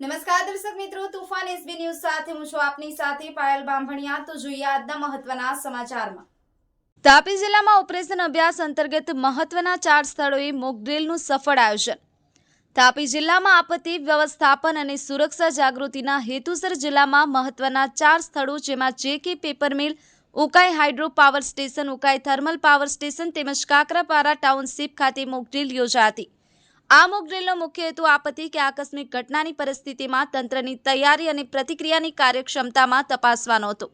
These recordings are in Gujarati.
નમસ્કાર દર્શક મિત્રો, તુફાન એસબી ન્યૂઝ સાથે હું છું આપની સાથે પાયલ બાંભણિયા. તો જોઈએ આજના મહત્વના સમાચારમાં. તાપી જિલ્લામાં ઓપરેશન અભ્યાસ અંતર્ગત મહત્વના ચાર સ્થળોએ મોકડ્રીલનું સફળ આયોજન. તાપી જિલ્લામાં આપત્તિ વ્યવસ્થાપન અને સુરક્ષા જાગૃતિના હેતુસર જિલ્લામાં મહત્વના ચાર સ્થળો જેમાં JK paper mill, Ukai hydro power station, Ukai thermal power station તેમજ કાકરાપારા ટાઉનશીપ ખાતે મોકડ્રીલ યોજાઈ હતી આ મોકડ્રીલનો મુખ્ય હેતુ આપત્તિ કે આકસ્મિક ઘટનાની પરિસ્થિતિમાં તંત્રની તૈયારી અને પ્રતિક્રિયાની કાર્યક્ષમતામાં તપાસવાનો હતો.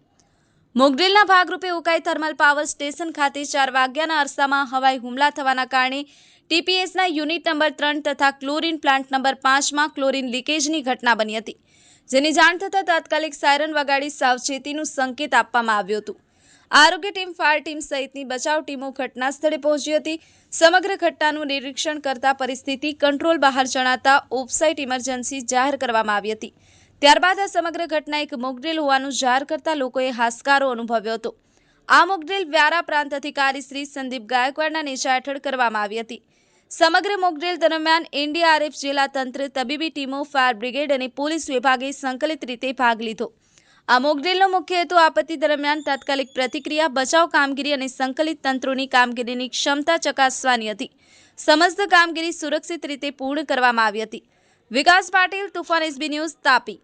મોકડ્રીલના ભાગરૂપે ઉકાઈ થર્મલ પાવર સ્ટેશન ખાતે ચાર વાગ્યાના અરસામાં હવાઈ હુમલા થવાના કારણે ટીપીએસના યુનિટ નંબર ત્રણ તથા ક્લોરીન પ્લાન્ટ નંબર પાંચમાં ક્લોરીન લીકેજની ઘટના બની હતી. જેની જાણ થતાં તાત્કાલિક સાયરન વગાડી સાવચેતીનું સંકેત આપવામાં આવ્યું હતું. આરોગ્ય ટીમ, ફાયર ટીમ સહિતની બચાવ ટીમો ઘટના સ્થળે પહોંચી હતી. સમગ્ર ઘટનાનું નિરીક્ષણ કરતા પરિસ્થિતિ કંટ્રોલ બહાર જણાતા ઓફસાઇટ ઇમરજન્સી જાહેર કરવામાં આવી હતી. ત્યારબાદ આ સમગ્ર ઘટના એક મોકડ્રીલ હોવાનું જાહેર કરતા લોકોએ હાશકારો અનુભવ્યો હતો. આ મોકડ્રીલ વ્યારા પ્રાંત અધિકારી શ્રી સંદીપ ગાયકવાડના નેજા હેઠળ કરવામાં આવી હતી. સમગ્ર મોકડ્રીલ દરમિયાન એનડીઆરએફ જિલ્લા તંત્ર, તબીબી ટીમો, ફાયર બ્રિગેડ અને પોલીસ વિભાગે સંકલિત રીતે ભાગ લીધો. આ મોકડ્રીલનો મુખ્ય હેતુ આપત્તિ દરમિયાન તાત્કાલિક પ્રતિક્રિયા, બચાવ કામગીરી અને સંકલિત તંત્રોની કામગીરીની ક્ષમતા ચકાસવાની હતી. સમસ્ત કામગીરી સુરક્ષિત રીતે પૂર્ણ કરવામાં આવી હતી. Vikas Patil, તુફાન SB news Tapi.